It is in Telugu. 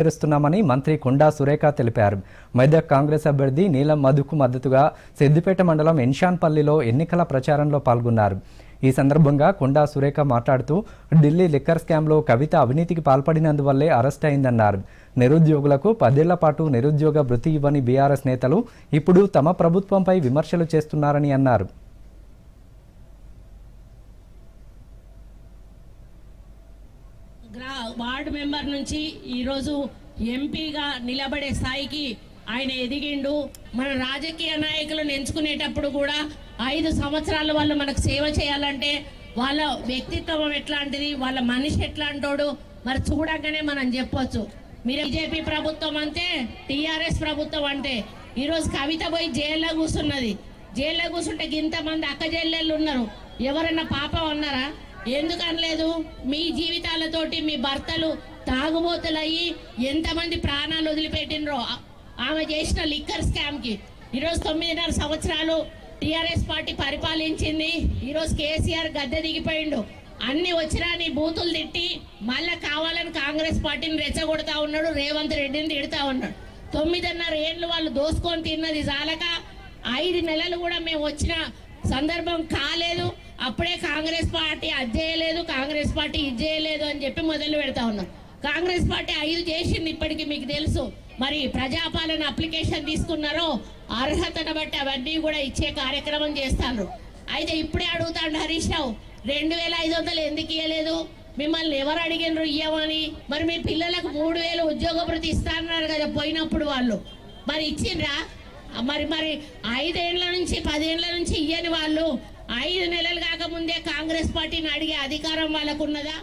చేరుస్తున్నామని మంత్రి కొండా సురేఖ తెలిపారు. మెదక్ కాంగ్రెస్ అభ్యర్థి నీలం మధుకు మద్దతుగా సిద్దిపేట మండలం ఎన్షాన్పల్లిలో ఎన్నికల ప్రచారంలో పాల్గొన్నారు. ఈ సందర్భంగా కొండా సురేఖ మాట్లాడుతూ ఢిల్లీ లిక్కర్ స్కామ్లో కవిత అవినీతికి పాల్పడినందువల్లే అరెస్ట్ అయిందన్నారు. నిరుద్యోగులకు పదేళ్ళ పాటు నిరుద్యోగ వృత్తి ఇవ్వని బీఆర్ఎస్ నేతలు ఇప్పుడు తమ ప్రభుత్వంపై విమర్శలు చేస్తున్నారని అన్నారు. గ్రా వార్డు మెంబర్ నుంచి ఈరోజు ఎంపీగా నిలబడే స్థాయికి ఆయన ఎదిగిండు. మన రాజకీయ నాయకులను ఎంచుకునేటప్పుడు కూడా ఐదు సంవత్సరాల వాళ్ళు మనకు సేవ చేయాలంటే వాళ్ళ వ్యక్తిత్వం ఎట్లాంటిది వాళ్ళ మనిషి ఎట్లాంటోడు మరి చూడగానే మనం చెప్పొచ్చు. మీరు బీజేపీ ప్రభుత్వం అంటే టీఆర్ఎస్ ప్రభుత్వం అంటే ఈరోజు కవిత పోయి జైల్లో కూర్చున్నది జైల్లో కూర్చుంటే ఇంతమంది అక్క జైళ్ళు ఉన్నారు. ఎవరన్నా పాపం ఉన్నారా ఎందుకు అనలేదు మీ జీవితాలతోటి మీ భర్తలు తాగుబోతులయ్యి ఎంతమంది ప్రాణాలు వదిలిపెట్టినరో ఆమె చేసిన లిక్కర్ స్కామ్కి. ఈరోజు తొమ్మిదిన్నర సంవత్సరాలు టీఆర్ఎస్ పార్టీ పరిపాలించింది. ఈరోజు కేసీఆర్ గద్దె దిగిపోయిండు. అన్ని వచ్చినా నీ బూతులు తిట్టి మళ్ళా కావాలని కాంగ్రెస్ పార్టీని రెచ్చగొడతా ఉన్నాడు రేవంత్ రెడ్డిని తిడతా ఉన్నాడు. తొమ్మిదిన్నర ఏళ్ళు వాళ్ళు దోసుకొని తిన్నది చాలక ఐదు నెలలు కూడా మేము వచ్చిన సందర్భం కాలేదు. అప్పుడే కాంగ్రెస్ పార్టీ అది చేయలేదు కాంగ్రెస్ పార్టీ ఇది చేయలేదు అని చెప్పి మొదలు పెడతా ఉన్నాం. కాంగ్రెస్ పార్టీ ఐదు చేసింది ఇప్పటికి మీకు తెలుసు. మరి ప్రజాపాలన అప్లికేషన్ తీసుకున్నారో అర్హతను బట్టి అవన్నీ కూడా ఇచ్చే కార్యక్రమం చేస్తాను. అయితే ఇప్పుడే అడుగుతాడు హరీష్ రావు రెండు వేల ఐదు వందలు ఎందుకు ఇవ్వలేదు మిమ్మల్ని ఎవరు అడిగినారు ఇయ్యమని? మరి మీ పిల్లలకు మూడు వేలు ఉద్యోగ భృతి ఇస్తారన్నారు కదా పోయినప్పుడు వాళ్ళు. మరి ఇచ్చిండ్రా? మరి మరి ఐదేళ్ళ నుంచి పదేళ్ళ నుంచి ఇయ్యని వాళ్ళు. ఐదు నెలలు కాకముందే కాంగ్రెస్ పార్టీని అడిగే అధికారం వాళ్ళకున్నదా?